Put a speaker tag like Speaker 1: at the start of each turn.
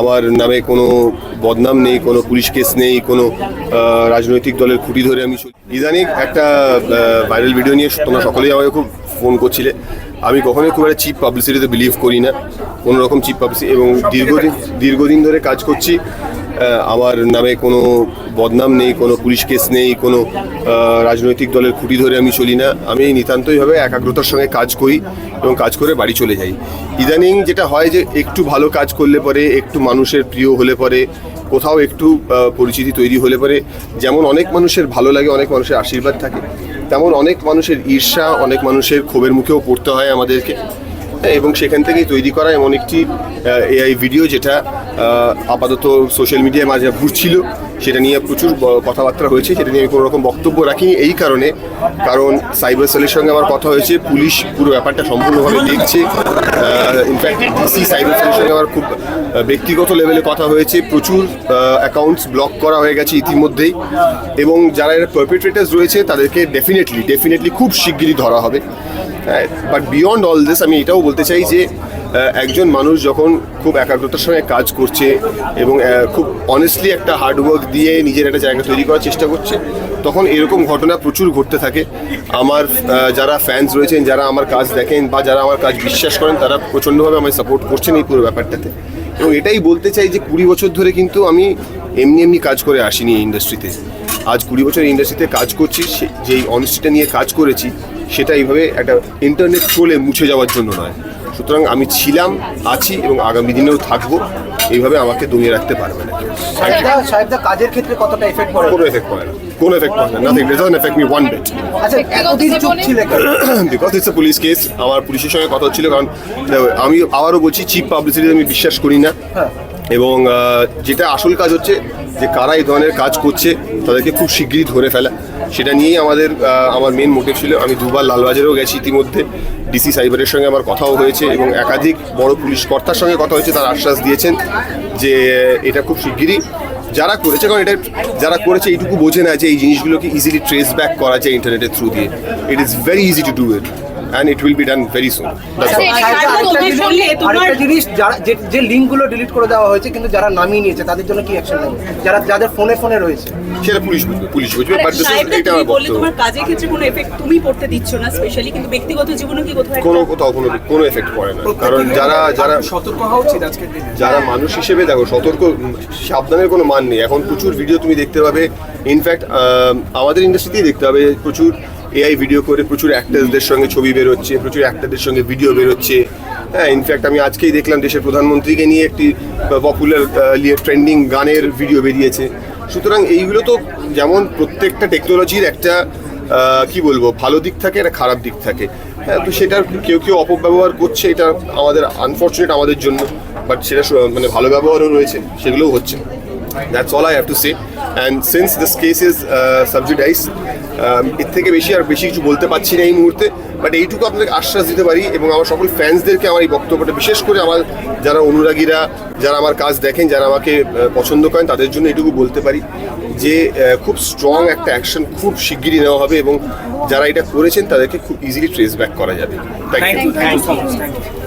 Speaker 1: আমার নামে কোনো বদনাম নেই কোনো পুলিশ কেস নেই কোনো রাজনৈতিক দলের খুঁটি ধরে আমি ইদানি একটা ভাইরাল ভিডিও নিয়ে তোমরা সকলেই আমাকে খুব ফোন করছিলে। আমি কখনোই খুব একটা চিপ পাবলিসিটিতে বিলিভ করি না। কোনো রকম চিপ পাবলিসিটি এবং দীর্ঘদিন দীর্ঘদিন ধরে কাজ করছি। আমার নামে কোনো বদনাম নেই, কোনো পুলিশ কেস নেই, কোনো রাজনৈতিক দলের খুঁটি ধরে আমি চলি না। আমি নিতান্তইভাবে একাগ্রতার সঙ্গে কাজ করি এবং কাজ করে বাড়ি চলে যাই। ইদানিং যেটা হয় যে একটু ভালো কাজ করলে পরে, একটু মানুষের প্রিয় হলে পরে, কোথাও একটু পরিচিতি তৈরি হলে পরে, যেমন অনেক মানুষের ভালো লাগে, অনেক মানুষের আশীর্বাদ থাকে, তেমন অনেক মানুষের ঈর্ষা, অনেক মানুষের ক্ষোভের মুখেও পড়তে হয় আমাদেরকে। এবং সেখান থেকেই তৈরি করা এমন একটি এআই ভিডিও যেটা আপাতত সোশ্যাল মিডিয়ায় মাঝে ঘুরছিল সেটা নিয়ে প্রচুর কথাবার্তা হয়েছে। সেটা নিয়ে আমি কোনো রকম বক্তব্য রাখিনি এই কারণে। কারণ সাইবার সেলের সঙ্গে আমার কথা হয়েছে। পুলিশ পুরো ব্যাপারটা সম্পূর্ণভাবে দেখছে। ইনফ্যাক্ট ডিসি সাইবার সেলের সঙ্গে আমার খুব ব্যক্তিগত লেভেলে কথা হয়েছে। প্রচুর অ্যাকাউন্টস ব্লক করা হয়ে গেছে ইতিমধ্যেই। এবং যারা এর পারপেট্রেটার্স রয়েছে, তাদেরকে ডেফিনেটলি ডেফিনেটলি খুব শিগগিরই ধরা হবে। বাট বিয়ন্ড অল দিস আমি এটাও বলতে চাই যে একজন মানুষ যখন খুব একাগ্রতার সঙ্গে কাজ করছে এবং খুব অনেস্টলি একটা হার্ডওয়ার্ক দিয়ে নিজের একটা জায়গা তৈরি করার চেষ্টা করছে, তখন এরকম ঘটনা প্রচুর ঘটতে থাকে। আমার যারা ফ্যান্স রয়েছেন, যারা আমার কাজ দেখেন বা যারা আমার কাজ বিশ্বাস করেন, তারা প্রচণ্ডভাবে আমায় সাপোর্ট করছেন এই পুরো ব্যাপারটাতে। এবং এটাই বলতে চাই যে, কুড়ি বছর ধরে কিন্তু আমি এমনি এমনি কাজ করে আসিনি এই ইন্ডাস্ট্রিতে আজ কুড়ি বছর ইন্ডাস্ট্রিতে কাজ করছি সে- যেই অনেস্টিটা নিয়ে কাজ করেছি সেটা এইভাবে একটা ইন্টারনেট ট্রোলে মুছে যাওয়ার জন্য নয়। সুতরাং আমি ছিলাম আছি এবং আগামী দিনেও থাকব এইভাবে আমাকে দমিয়ে রাখতে পারবে না।
Speaker 2: কাজের ক্ষেত্রে কতটা এফেক্ট পড়ে?
Speaker 1: কোনো এফেক্ট পড়ে না। কোনো এফেক্ট পড়ে না। Nothing it doesn't effect me one bit
Speaker 2: আচ্ছা এতদিন চুপ ছিলে কেন?
Speaker 1: Because it's a police case আমার পুলিশের সঙ্গে কথা হচ্ছিল কারণ আমি আবারও বলছি চিপ পাবলিসিটি আমি বিশ্বাস করি না।
Speaker 2: হ্যাঁ।
Speaker 1: এবং যেটা আসল কাজ হচ্ছে যে কারা এই ধরনের কাজ করছে, তাদেরকে খুব শিগগিরই ধরে ফেলা। সেটা নিয়েই আমাদের আমার মেন মোটিভ ছিল। আমি দুবার লালবাজারেও গেছি ইতিমধ্যে। ডিসি সাইবারের সঙ্গে আমার কথাও হয়েছে এবং একাধিক বড় পুলিশ কর্তার সঙ্গে কথা হয়েছে, তারা আশ্বাস দিয়েছেন যে এটা খুব শিগগিরই যারা করেছে, কারণ এটা যারা করেছে এইটুকু বোঝে না যে এই জিনিসগুলোকে ইজিলি ট্রেস ব্যাক করা যায় ইন্টারনেটের থ্রু দিয়ে। It is very easy to do it and it will be done very soon
Speaker 3: আচ্ছা,
Speaker 2: আরেকটা জিনিস- যারা যে- যে লিঙ্কগুলো ডিলিট করে দেওয়া হয়েছে কিন্তু যারা নামিয়ে নিয়েছে তাদের জন্য কি অ্যাকশন নেবে? যারা যাদের ফোনে ফোনে রয়েছে।
Speaker 1: সেটা পুলিশ বুঝবে পুলিশ বুঝবে বাট দিস
Speaker 3: সাহেবদা,
Speaker 1: এটা
Speaker 3: তুমি
Speaker 1: আমার বক্তব্য।
Speaker 3: তোমার কাজের ক্ষেত্রে কোনো এফেক্ট তুমি পড়তে দিচ্ছ না স্পেশালি কিন্তু ব্যক্তিগত জীবনে কি কোথাও
Speaker 1: কোনো কোথাও কোনো কোনো এফেক্ট পড়ে না। কারণ যারা যারা
Speaker 2: সতর্ক হওয়া উচিত আজকের দিনে।
Speaker 1: যারা মানুষ হিসেবে দেখো সতর্ক সাবধানের কোনো মান নেই। এখন প্রচুর ভিডিও তুমি দেখতে পাবে। ইনফ্যাক্ট আমাদের ইন্ডাস্ট্রিতেই দেখতে পাবে প্রচুর এআই ভিডিও করে প্রচুর অ্যাক্টার্সদের সঙ্গে ছবি বেরোচ্ছে, প্রচুর অ্যাক্টারদের সঙ্গে ভিডিও বেরোচ্ছে। হ্যাঁ ইনফ্যাক্ট আমি আজকেই দেখলাম দেশের প্রধানমন্ত্রীকে নিয়ে একটি পপুলার ট্রেন্ডিং গানের ভিডিও বেরিয়েছে। সুতরাং এইগুলো তো যেমন প্রত্যেকটা টেকনোলজির একটা কি বলব, ভালো দিক থাকে একটা খারাপ দিক থাকে। হ্যাঁ তো সেটার কেউ কেউ অপব্যবহার করছে, এটা আমাদের আনফর্চুনেট আমাদের জন্য বাট সেটা মানে ভালো ব্যবহারও রয়েছে, সেগুলোও হচ্ছে। That's all I have to say and since this case is sub judice এর থেকে বেশি আর বেশি কিছু বলতে পারছি না এই মুহূর্তে বাট এইটুকু আপনাকে আশ্বাস দিতে পারি এবং আমার সকল ফ্যান্সদেরকে আমার এই বক্তব্যটা বিশেষ করে আমার যারা অনুরাগীরা, যারা আমার কাজ দেখেন, যারা আমাকে পছন্দ করেন, তাদের জন্য এইটুকু বলতে পারি যে খুব স্ট্রং একটা অ্যাকশন খুব শিগগিরই নেওয়া হবে এবং যারা এটা করেছেন, তাদেরকে খুব ইজিলি ট্রেস ব্যাক করা যাবে। Thank you
Speaker 2: thank you